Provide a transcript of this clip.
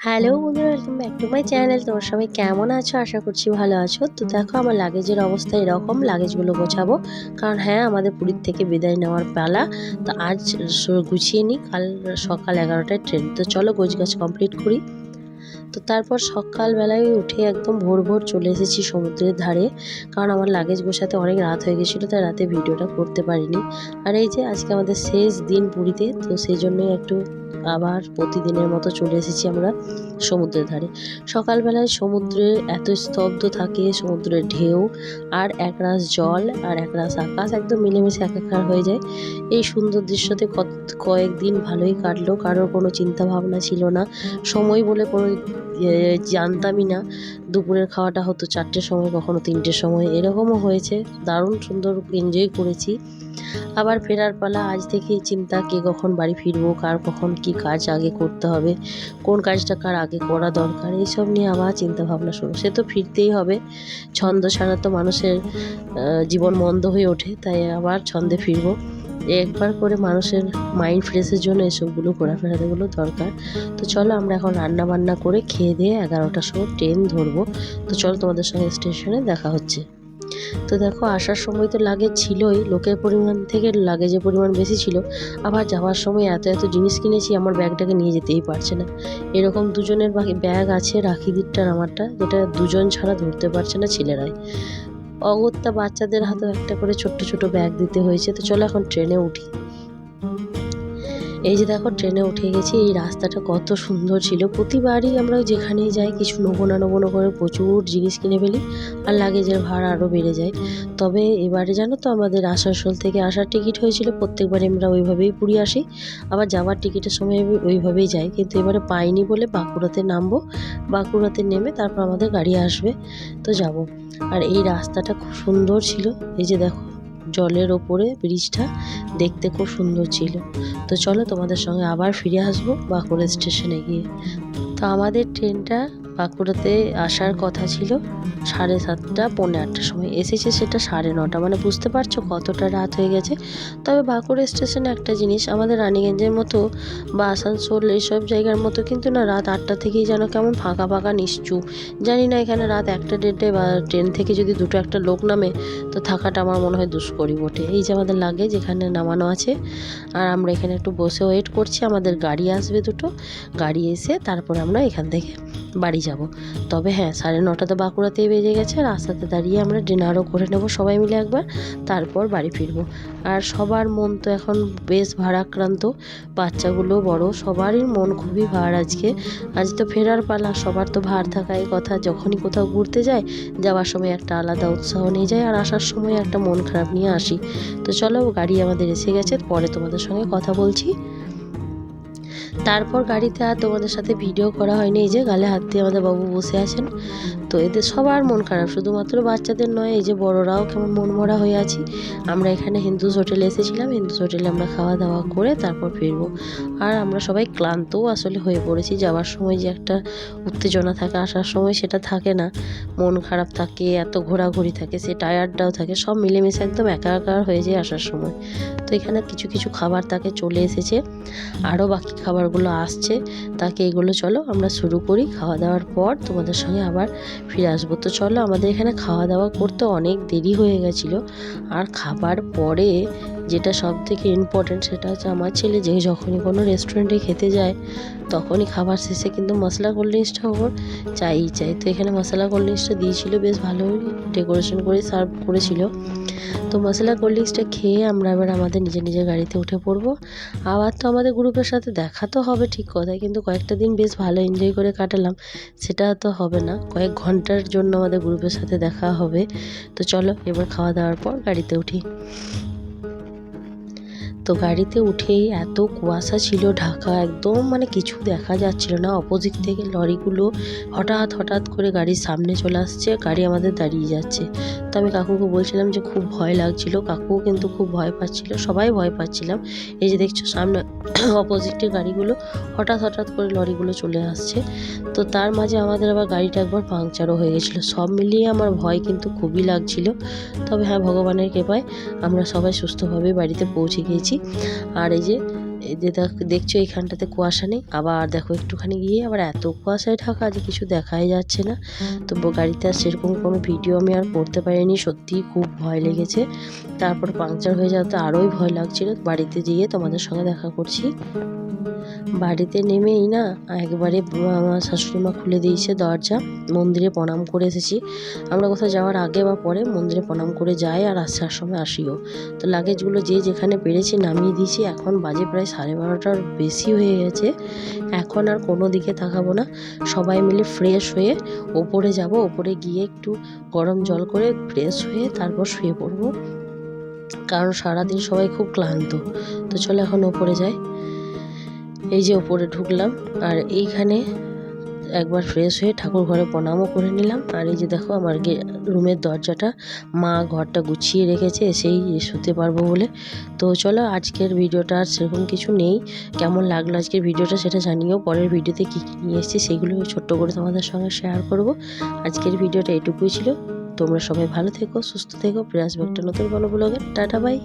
Hello বন্ধুরা welcome back to my channel তোমার সবাই কেমন আছো? আশা করছি ভালো আছো। তো দেখো, আমার লাগেজের অবস্থা এরকম লাগেজগুলো গোছাবো। কারণ হ্যাঁ আমাদের পুরীর থেকে বিদায় নেওয়ার পালা। তো আজ গুছিয়ে নিই, কাল সকাল এগারোটায় ট্রেন তো চলো গোছ গাছ কমপ্লিট করি। তো তারপর সকালবেলায় উঠে একদম ভোর ভোর চলে এসেছি সমুদ্রের ধারে। কারণ আমার লাগেজ গোছাতে অনেক রাত হয়ে গেছিল, তাই রাতে ভিডিওটা করতে পারিনি। আর এই যে, আজকে আমাদের শেষ দিন পুরীতে, তো সেই জন্যই একটু আবার প্রতিদিনের মতো চলে এসেছি আমরা সমুদ্রের ধারে। সকালবেলায় সমুদ্রে এত স্তব্ধ থাকে, সমুদ্রের ঢেউ আর এক রাস জল আর এক রাস আকাশ একদম মিলেমিশে একাকার হয়ে যায়। এই সুন্দর দৃশ্যতে কত, কয়েকদিন ভালোই কাটলো, কারোর কোনো চিন্তা ভাবনা ছিল না। সময় বলে কোনো জানতামই না। দুপুরের খাওয়াটা হতো চারটের সময়, কখনো তিনটের সময়। এরকমও হয়েছে। দারুণ সুন্দর এনজয় করেছি। আবার ফেরার পালা। আজ থেকেই চিন্তা, কে কখন বাড়ি ফিরবো, কার কখন কি কাজ আগে করতে হবে, কোন কাজটা কার আগে করা দরকার, এইসব নিয়ে আবার চিন্তা ভাবনা শুরু। সে তো ফিরতেই হবে। ছন্দ ছাড়া তো মানুষের জীবন মন্দ হয়ে ওঠে, তাই আবার ছন্দে ফিরবো। একবার করে মানুষের মাইন্ড ফ্রেশের জন্য এসবগুলো ঘোরাফেরাগুলো দরকার। তো চলো আমরা এখন রান্না বান্না করে খেয়ে দিয়ে এগারোটার সময় ট্রেন ধরবো। তো চলো তোমাদের সঙ্গে স্টেশনে দেখা হচ্ছে। তো দেখো, আসার সময় তো লাগেজ ছিলই, লোকের পরিমাণ থেকে লাগেজের পরিমাণ বেশি ছিল। আবার যাওয়ার সময় এত এত জিনিস কিনেছি, আমার ব্যাগটাকে নিয়ে যেতেই পারছে না। এরকম দুজনের ব্যাগ আছে, রাখি দিকটার আমারটা, যেটা দুজন ছাড়া ধরতে পারছে না ছেলেরাই। অগত্যা বাচ্চাদের হাতেও একটা করে ছোট্ট ছোট ব্যাগ দিতে হয়েছে। তো চলো এখন ট্রেনে উঠি। এই যে দেখো, ট্রেনে উঠে গেছি, এই রাস্তাটা কত সুন্দর ছিল। প্রতিবারই আমরা যেখানেই যাই, কিছু নেব না করে প্রচুর জিনিস কিনে ফেলি আর লাগেজের ভাড়া আরও বেড়ে যায়। তবে এবারে জানো তো, আমাদের আসানসোল থেকে আসার টিকিট হয়েছিল প্রত্যেকবারে আমরা ওইভাবেই পুরী আসি। আবার যাওয়ার টিকিটের সময় আমি ওইভাবেই যাই, কিন্তু এবারে পাইনি বলে বাঁকুড়াতে নামবো। বাঁকুড়াতে নেমে তারপর আমাদের গাড়ি আসবে, তো যাব। আর এই রাস্তাটা খুব সুন্দর ছিল, এই যে দেখো। জলের ওপরে ব্রিজটা দেখতে খুব সুন্দর ছিল। তো চলো তোমাদের সঙ্গে আবার ফিরে আসব বাঁকুড়া স্টেশনে গিয়ে। তো আমাদের ট্রেনটা বাঁকুড়াতে আসার কথা ছিল সাড়ে সাতটা, পৌনে আটটার সময়। এসেছে সেটা সাড়ে নটা মানে বুঝতে পারছ কতটা রাত হয়ে গেছে। তবে বাঁকুড়া স্টেশনে একটা জিনিস, আমাদের রানীগঞ্জের মতো বা আসানসোল এইসব জায়গার মতো কিন্তু না রাত আটটা থেকেই যেন কেমন ফাঁকা ফাঁকা নিশ্চুপ। জানি না এখানে রাত একটা দেড়টে বা ট্রেন থেকে যদি দুটো একটা লোক নামে, তো থাকাটা আমার মনে হয় দুষ্করই বটে। এই যে আমাদের লাগে যেখানে নামানো আছে। আর আমরা এখানে একটু বসে ওয়েট করছি, আমাদের গাড়ি আসবে দুটো। গাড়ি এসে তারপরে আমরা এখান থেকে বাড়ি যাব। তবে হ্যাঁ সাড়ে নটা তো বাঁকুড়াতেই বেজে গেছে রাস্তাতে দাঁড়িয়ে আমরা ডিনারও করে নেব সবাই মিলে একবার, তারপর বাড়ি ফিরবো। আর সবার মন তো এখন বেশ ভারাক্রান্ত, বাচ্চাগুলো বড়, সবারই মন খুবই ভার আজকে। আজ তো ফেরার পালা, সবার তো ভার থাকাই কথা, যখনই কোথাও ঘুরতে যায় যাওয়ার সময় একটা আলাদা উৎসাহ নিয়ে যায় আর আসার সময় একটা মন খারাপ নিয়ে আসি। তো চলো, গাড়ি আমাদের এসে গেছে, পরে তোমাদের সঙ্গে কথা বলছি। তারপর গাড়িতে আর তোমাদের সাথে ভিডিও করা হয়নি। এই যে গালে হাত দিয়ে আমাদের বাবু বসে আছেন। তো এদের সবার মন খারাপ। শুধুমাত্র বাচ্চাদের নয়, এই যে বড়রাও কেমন মন মরা হয়ে আছি। আমরা এখানে হিন্দুজ হোটেলে এসেছিলাম। হিন্দুজ হোটেলে আমরা খাওয়া দাওয়া করে তারপর ফিরবো। আর আমরা সবাই ক্লান্তও আসলে হয়ে পড়েছি। যাওয়ার সময় যে একটা উত্তেজনা থাকে, আসার সময় সেটা থাকে না। মন খারাপ থাকে, এত ঘোরাঘুরি থাকে, সে টায়ার্ডটাও থাকে। সব মিলেমিশে একদম একাকার হয়ে যায় আসার সময়। তো এখানে কিছু কিছু খাবার তাকে চলে এসেছে। আরও বাকি খাবারগুলো আসছে, তাকে এগুলো চলো আমরা শুরু করি। খাওয়া দাওয়ার পর তোমাদের সঙ্গে আবার ফিরে আসব। তো চলো আমাদের এখানে খাওয়া দাওয়া করতে অনেক দেরি হয়ে গেছিল। আর খাবার পরে যেটা সব থেকে ইম্পর্টেন্ট সেটা হচ্ছে আমার ছেলে যে যখনই কোনো রেস্টুরেন্টে খেতে যায়, তখনই খাবার শেষে কিন্তু মশলা কোল্ড ড্রিঙ্কসটা ওর চাইই চাই। তো এখানে মশলা কোল্ড ড্রিঙ্কসটা দিয়েছিল, বেশ ভালোই ডেকোরেশন করে সার্ভ করেছিল। তো মশলা কোল্ড খেয়ে আমরা এবার আমাদের নিজের নিজের গাড়িতে উঠে পড়ব। আবার তো আমাদের গ্রুপের সাথে দেখা তো হবে ঠিক কথাই, কিন্তু কয়েকটা দিন বেশ ভালো এনজয় করে কাটালাম, সেটা তো হবে না। কয়েক ঘণ্টার জন্য আমাদের গ্রুপের সাথে দেখা হবে। তো চলো এবার খাওয়া দাওয়ার পর গাড়িতে উঠি। তো গাড়িতে উঠেই এত কুয়াশা ছিল, ঢাকা একদম মানে কিছু দেখা যাচ্ছিল না। অপোজিট থেকে লরিগুলো হঠাৎ হঠাৎ করে গাড়ির সামনে চলে আসছে, গাড়ি আমাদের দাঁড়িয়ে যাচ্ছে। তো আমি কাকুকে বলছিলাম যে খুব ভয় লাগছিল, কাকুও কিন্তু খুব ভয় পাচ্ছিল, সবাই ভয় পাচ্ছিলাম। এই যে দেখছ সামনে অপোজিটে গাড়িগুলো, হঠাৎ হঠাৎ করে লরিগুলো চলে আসছে। তো তার মাঝে আমাদের আবার গাড়িটা একবার পাংচারও হয়ে গেছিল। সব মিলিয়ে আমার ভয় কিন্তু খুবই লাগছিল। তবে হ্যাঁ ভগবানের কৃপায় আমরা সবাই সুস্থভাবে বাড়িতে পৌঁছে গিয়েছি। আর এই যে যে দেখ- দেখছ এইখানটাতে কুয়াশা নেই? আবার দেখো একটুখানি গিয়ে আবার এত কুয়াশায় ঢাকা যে কিছু দেখাই যাচ্ছে না। তো গাড়িতে আর সেরকম কোনো ভিডিও আমি আর করতে পারিনি। সত্যিই খুব ভয় লেগেছে। তারপর পাংচার হয়ে যাওয়াতে আরোই ভয় লাগছিল। বাড়িতে গিয়ে তোমাদের সঙ্গে দেখা করছি। বাড়িতে নেমেই না, একবারে আমার শাশুড়ি মা খুলে দিয়েছে দরজা, মন্দিরে প্রণাম করে এসেছি। আমরা কোথাও যাওয়ার আগে বা পরে মন্দিরে প্রণাম করে যাই আর আসার সময় আসিও। তো লাগেজগুলো যে যেখানে পেরেছি নামিয়ে দিয়েছি, এখন বাজে প্রায় সাড়ে বারোটার বেশি হয়ে গেছে। এখন আর কোনো দিকে তাকাবো না। সবাই মিলে ফ্রেশ হয়ে ওপরে যাব, ওপরে গিয়ে একটু গরম জল করে ফ্রেশ হয়ে তারপর শুয়ে পড়ব। কারণ সারাদিন সবাই খুব ক্লান্ত। তো চলো এখন ওপরে যাই। এই যে ওপরে ঢুকলাম, আর এইখানে একবার ফ্রেশ হয়ে ঠাকুর ঘরে প্রণামও করে নিলাম। আর এই যে দেখো আমার রুমের দরজাটা মা ঘরটা গুছিয়ে রেখেছে এসেই শুতে পারব বলে। তো চলো আজকের ভিডিওটা আর সেরকম কিছু নেই। কেমন লাগল আজকের ভিডিওটা সেটা জানিও। পরের ভিডিওতে কী কী নিয়ে এসেছি সেগুলো ছোট্ট করে তোমাদের সঙ্গে শেয়ার করব। আজকের ভিডিওটা এটুকুই ছিল। তোমরা সবাই ভালো থেকো, সুস্থ থেকো। আসবে একটা নতুন কোনো ব্লগে টাটা বাই